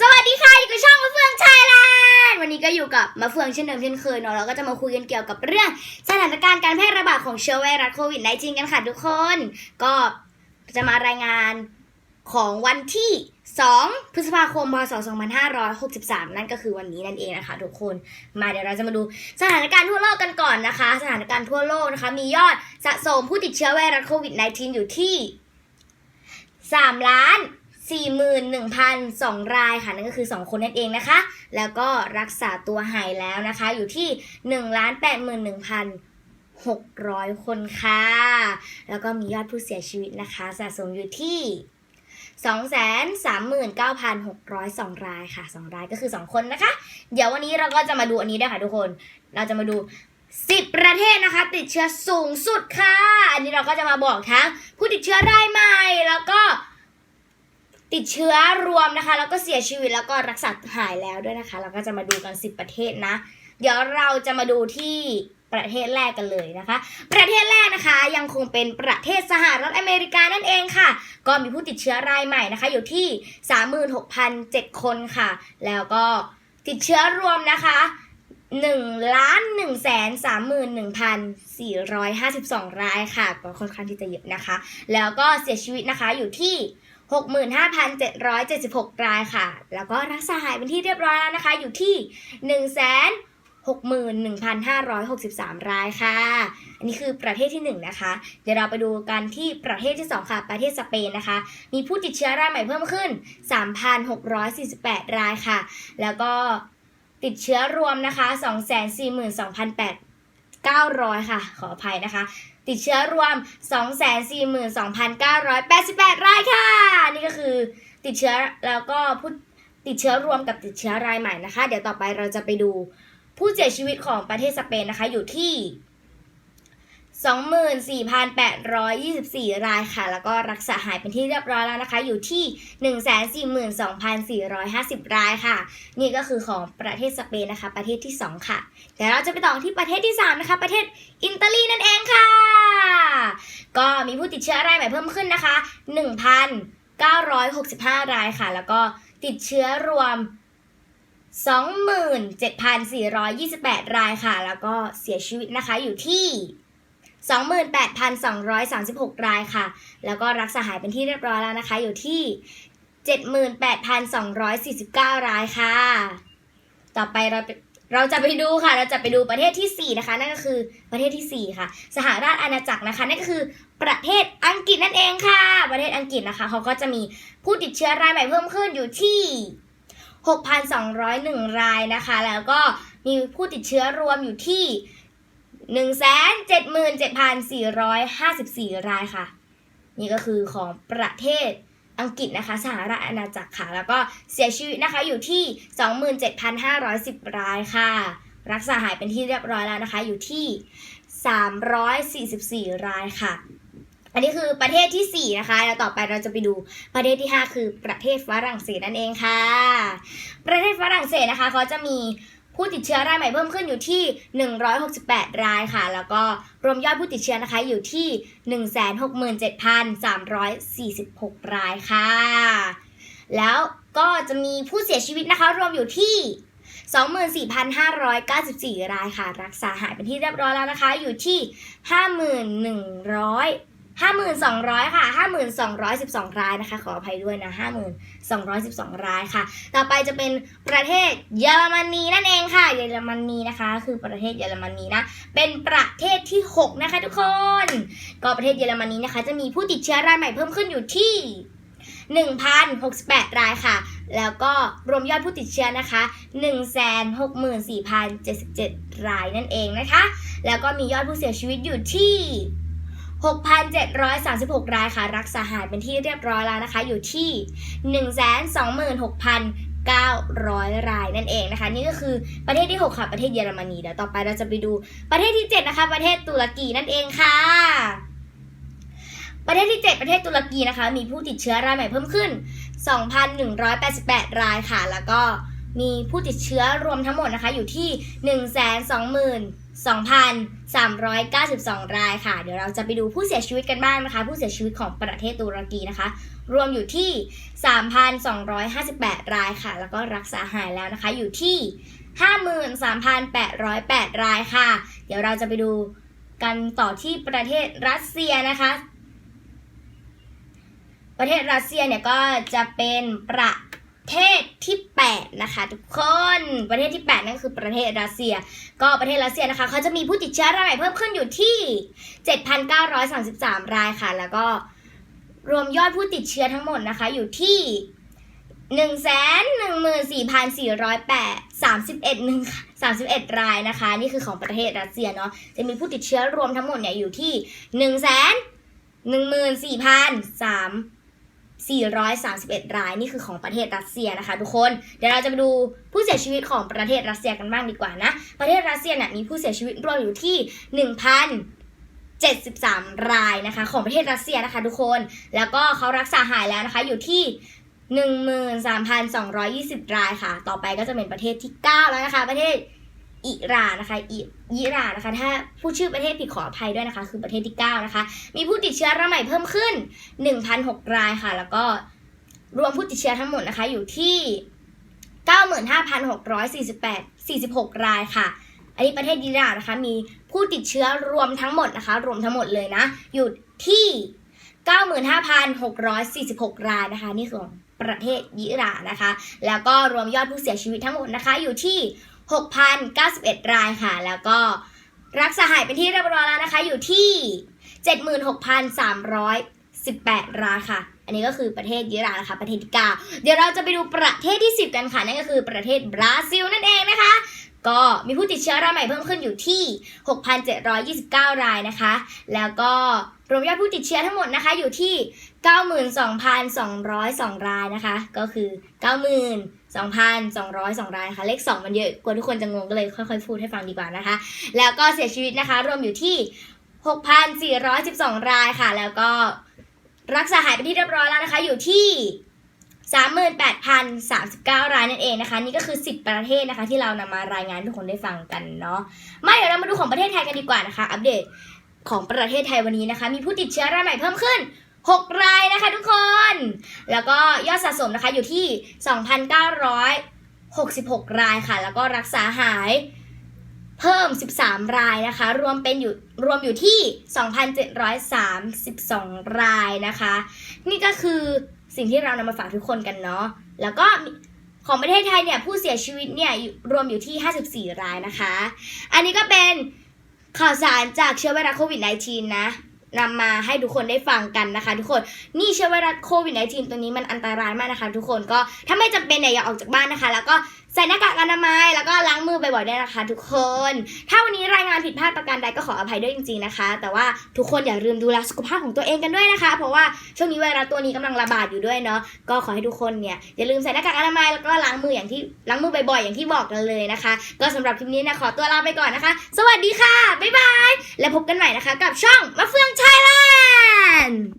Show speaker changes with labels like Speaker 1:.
Speaker 1: สวัสดีค่ะอยู่กับช่องมะเฟืองไทยแลนด์วันนี้ก็อยู่กับมะเฟืองเช่นเดิมเช่นเคยเนาะเราก็จะมาคุยกันเกี่ยวกับเรื่องสถานการณ์การแพร่ระบาดของเชื้อไวรัสโควิด -19 กันค่ะทุกคน ก็จะมารายงานของวันที่ 2 พฤษภาคม พศ 2563 นั่นก็คือวันนี้นั่นเองนะคะทุกคน มาเดี๋ยวเราจะมาดูสถานการณ์ทั่วโลกกันก่อนนะคะ สถานการณ์ทั่วโลกนะคะ มียอดสะสมผู้ติดเชื้อไวรัสโควิด -19 อยู่ที่ 3ล้าน41,002รายค่ะ นั่นก็คือ2คนนั่นเองนะคะ แล้วก็รักษาตัวหายแล้วนะคะ อยู่ที่1ล้าน81,600คนค่ะ แล้วก็มียอดผู้เสียชีวิตนะคะ สะสมอยู่ที่239,602รายค่ะ2รายก็คือ2คนนะคะ เดี๋ยววันนี้เราก็จะมาดูอันนี้ด้วยค่ะทุกคน เราจะมาดู 10ประเทศนะคะ ติดเชื้อสูงสุดค่ะ อันนี้เราก็จะมาบอกทั้งผู้ติดเชื้อรายใหม่ แล้วก็ติดเชื้อรวมนะคะ แล้วก็เสียชีวิตแล้วก็รักษาหายแล้วด้วยนะคะ เราก็จะมาดูกัน10ประเทศนะ เดี๋ยวเราจะมาดูที่ประเทศแรกกันเลยนะคะ ประเทศแรกนะคะยังคงเป็นประเทศสหรัฐอเมริกานั่นเองค่ะ ก็มีผู้ติดเชื้อรายใหม่นะคะ อยู่ที่ 36,007 คนค่ะ แล้วก็ติดเชื้อรวมนะคะ หนึ่งล้านหนึ่งแสนสามหมื่นหนึ่งพันสี่ร้อยห้าสิบสองรายค่ะก็ค่อนข้างที่จะเยอะนะคะ แล้วก็เสียชีวิตนะคะอยู่ที่หกหมื่นห้าพันเจ็ดร้อยเจ็ดสิบหกรายค่ะ แล้วก็รักษาหายเป็นที่เรียบร้อยแล้วนะคะ อยู่ที่หนึ่งแสนหกหมื่นหนึ่งพันห้าร้อยหกสิบสามรายค่ะ อันนี้คือประเทศที่หนึ่งนะคะ เดี๋ยวเราไปดูกันที่ประเทศที่สองค่ะ ประเทศสเปนนะคะ มีผู้ติดเชื้อรายใหม่เพิ่มขึ้นสามพันหกร้อยสี่สิบแปดรายค่ะ แล้วก็ ติดเชื้อรวมนะคะ 242,900 ค่ะ ขออภัยนะคะ ติดเชื้อรวม 242,988 รายค่ะ นี่ก็คือติดเชื้อแล้วก็ผู้ติดเชื้อรวมกับติดเชื้อรายใหม่นะคะ เดี๋ยวต่อไปเราจะไปดูผู้เสียชีวิตของประเทศสเปนนะคะอยู่ที่ 24,824 รายค่ะ แล้วก็รักษาหายเป็นที่เรียบร้อยแล้วนะคะ อยู่ที่ 142,450 รายค่ะ นี่ก็คือของประเทศสเปนนะคะ ประเทศที่ 2 ค่ะเดี๋ยวเราจะไปต่อที่ประเทศที่ 3 นะคะ ประเทศอิตาลีนั่นเองค่ะ ก็มีผู้ติดเชื้อรายใหม่เพิ่มขึ้นนะคะ 1,965 รายค่ะ แล้วก็ติดเชื้อรวม27,428 รายค่ะ แล้วก็เสียชีวิตนะคะอยู่ที่ 28,236 รายค่ะ แล้วก็รักษาหายเป็นที่เรียบร้อยแล้วนะคะ อยู่ที่ 78,249 รายค่ะ ต่อไปเราเราจะไปดูค่ะ เราจะไปดูประเทศที่ 4 นะคะ นั่นก็คือประเทศทีสี่ 4 ค่ะ สหราชอาณาจักรนะคะ นั่นก็คือประเทศอังกฤษนั่นเองค่ะ ประเทศอังกฤษนะคะเขาก็จะมีผู้ติดเชื้อรายใหม่เพิ่มขึ้นอยู่ที่ 6,201 รายนะคะ แล้วก็มีผู้ติดเชื้อรวมอยู่ที่ 177,454 รายค่ะ นี่ก็คือของประเทศอังกฤษนะคะ สหราชอาณาจักรค่ะ แล้วก็เสียชีวิตนะคะอยู่ที่ 27,510 รายค่ะ รักษาหายเป็นที่เรียบร้อยแล้วนะคะ อยู่ที่ 344 รายค่ะ อันนี้คือประเทศที่ 4 นะคะ แล้วต่อไปเราจะไปดูประเทศที่ 5 คือประเทศฝรั่งเศสนั่นเองค่ะ ประเทศฝรั่งเศสนะคะเขาจะมี ผู้ติดเชื้อรายใหม่เพิ่มขึ้นอยู่ที่ 168 รายค่ะ แล้วก็รวมยอดผู้ติดเชื้อนะคะอยู่ที่ 167,346 รายค่ะ แล้วก็จะมีผู้เสียชีวิตนะคะรวมอยู่ที่24,594 รายค่ะ รักษาหายเป็นที่เรียบร้อยแล้วนะคะ อยู่ที่ 5,100 5,200ค่ะ5,212รายนะคะ ขออภัยด้วยนะ5,212รายค่ะ ต่อไปจะเป็นประเทศเยอรมนีนั่นเองค่ะ เยอรมนีนะคะ คือประเทศเยอรมนีนะ เป็นประเทศที่6นะคะทุกคน ก็ประเทศเยอรมนีนะคะ จะมีผู้ติดเชื้อรายใหม่เพิ่มขึ้นอยู่ที่1,068 รายค่ะ แล้วก็รวมยอดผู้ติดเชื้อนะคะ 164,077 รายนั่นเองนะคะ แล้วก็มียอดผู้เสียชีวิตอยู่ที่ 6,736 รายค่ะ รักษาหายเป็นที่เรียบร้อยแล้วนะคะ อยู่ที่ 126,900 รายนั่นเองนะคะ นี่ก็คือประเทศที่ 6 ค่ะ ประเทศเยอรมนีเดี๋ยวต่อไปเราจะไปดูประเทศที่ 7 นะคะ ประเทศตุรกีนั่นเองค่ะ ประเทศที่ 7 ประเทศตุรกีนะคะ มีผู้ติดเชื้อรายใหม่เพิ่มขึ้น 2,188 รายค่ะ แล้วก็มีผู้ติดเชื้อรวมทั้งหมดนะคะ อยู่ที่ 120,000 2,392 รายค่ะ เดี๋ยวเราจะไปดูผู้เสียชีวิตกันบ้างนะคะ ผู้เสียชีวิตของประเทศตุรกีนะคะ รวมอยู่ที่ 3,258 รายค่ะ แล้วก็รักษาหายแล้วนะคะ อยู่ที่ 53,808 รายค่ะ เดี๋ยวเราจะไปดูกันต่อที่ประเทศรัสเซียนะคะ ประเทศรัสเซียเนี่ยก็จะเป็นประ เทศที่8นะคะทุกคนประเทศที่ 8 นั่นคือประเทศรัสเซีย ก็ประเทศรัสเซียนะคะเขาจะมีผู้ติดเชื้อรายใหม่เพิ่มขึ้นอยู่ที่ 7,933 รายค่ะ แล้วก็รวมยอดผู้ติดเชื้อทั้งหมดนะคะอยู่ที่1 1 4 4 8 31หนึ่ง31รายนะคะ นี่คือของประเทศรัสเซียเนาะจะมีผู้ติดเชื้อรวมทั้งหมดเนี่ยอยู่ที่1 1 4 3 431 รายนี่คือของประเทศรัสเซียนะคะ ทุกคน เดี๋ยวเราจะไปดูผู้เสียชีวิตของประเทศรัสเซียกันบ้างดีกว่านะ ประเทศรัสเซียเนี่ยมีผู้เสียชีวิตรวมอยู่ที่ 1,073 รายนะคะ ของประเทศรัสเซียนะคะ ทุกคน แล้วก็เขารักษาหายแล้วนะคะอยู่ที่13,220 รายค่ะ ต่อไปก็จะเป็นประเทศที่ 9 แล้วนะคะ ประเทศ อิหร่านนะคะอิอิหร่านนะคะ ถ้าผู้ชื่อประเทศผิดขออภัยด้วยนะคะ คือประเทศที่ 9 นะคะ มีผู้ติดเชื้อรายใหม่เพิ่มขึ้น 1,006 รายค่ะ แล้วก็รวมผู้ติดเชื้อทั้งหมดนะคะ อยู่ที่ 95,648 46 รายค่ะ อันนี้ประเทศอิหร่านนะคะ มีผู้ติดเชื้อรวมทั้งหมดนะคะ รวมทั้งหมดเลยนะ อยู่ที่ 95,646 รายนะคะ นี่คือประเทศอิหร่านนะคะ แล้วก็รวมยอดผู้เสียชีวิตทั้งหมดนะคะ อยู่ที่ 6,091 รายค่ะ แล้วก็รักษาหายเป็นที่เรียบร้อยแล้วนะคะ อยู่ที่ 76,318 รายค่ะ อันนี้ก็คือประเทศอิรานะคะประเทศที่เก้าเดี๋ยวเราจะไปดูประเทศที่ 10 กันค่ะ นั่นก็คือประเทศบราซิลนั่นเองนะคะ ก็มีผู้ติดเชื้อรายใหม่เพิ่มขึ้นอยู่ที่ 6,729 รายนะคะ แล้วก็รวมยอดผู้ติดเชื้อทั้งหมดนะคะอยู่ที่ 92,202 รายนะคะ ก็คือ 90,000 2,202รายนะคะเลข 2 มันเยอะกลัวทุกคนจะงงก็เลยค่อยๆพูดให้ฟังดีกว่านะคะ แล้วก็เสียชีวิตนะคะรวมอยู่ที่ 6,412 รายค่ะ แล้วก็รักษาหายไปที่เรียบร้อยแล้วนะคะ อยู่ที่38,039 รายนั่นเองนะคะ นี่ก็คือ 10 ประเทศนะคะ ที่เรานำมารายงานทุกคนได้ฟังกันเนาะมาเดี๋ยวเรามาดูของประเทศไทยกันดีกว่านะคะ อัปเดตของประเทศไทยวันนี้นะคะ มีผู้ติดเชื้อรายใหม่เพิ่มขึ้น 6 รายนะคะทุกคน แล้วก็ยอดสะสมนะคะอยู่ที่ 2,966 รายค่ะ แล้วก็รักษาหายเพิ่ม 13 รายนะคะ รวมเป็นอยู่รวมอยู่ที่ 2,732 รายนะคะ นี่ก็คือสิ่งที่เรานำมาฝากทุกคนกันเนาะ แล้วก็ของประเทศไทยเนี่ยผู้เสียชีวิตเนี่ยรวมอยู่ที่ 54 รายนะคะ อันนี้ก็เป็นข่าวสารจากเชื้อไวรัสโควิด -19 นะ นำมาให้ทุกคนได้ฟังกันนะคะ ทุกคนนี่เชื้อไวรัสโควิด -19 ตัวนี้มันอันตรายมากนะคะ ทุกคนก็ถ้าไม่จำเป็นเนี่ยอย่าออกจากบ้านนะคะ แล้วก็ใส่หน้ากากอนามัยแล้วก็ล้างมือบ่อยๆด้วยนะคะ ทุกคน ถ้าวันนี้รายงานผิดพลาดประการใดก็ขออภัยด้วยจริง ๆนะคะ แต่ว่าทุกคนอย่าลืมดูแลสุขภาพของตัวเองกันด้วยนะคะ เพราะว่าช่วงนี้ไวรัสตัวนี้กำลังระบาดอยู่ด้วยเนาะก็ขอให้ทุกคนเนี่ยอย่าลืมใส่หน้ากากอนามัยแล้วก็ล้างมืออย่างที่ล้างมือบ่อยๆอย่างที่บอกกันเลยนะคะ ก็สำหรับคลิปนี้นะขอตัวลาไปก่อนนะคะ สวัสดีค่ะบ๊ายบายและพบกันใหม่นะคะ กับช่องมะเฟือง Thailand!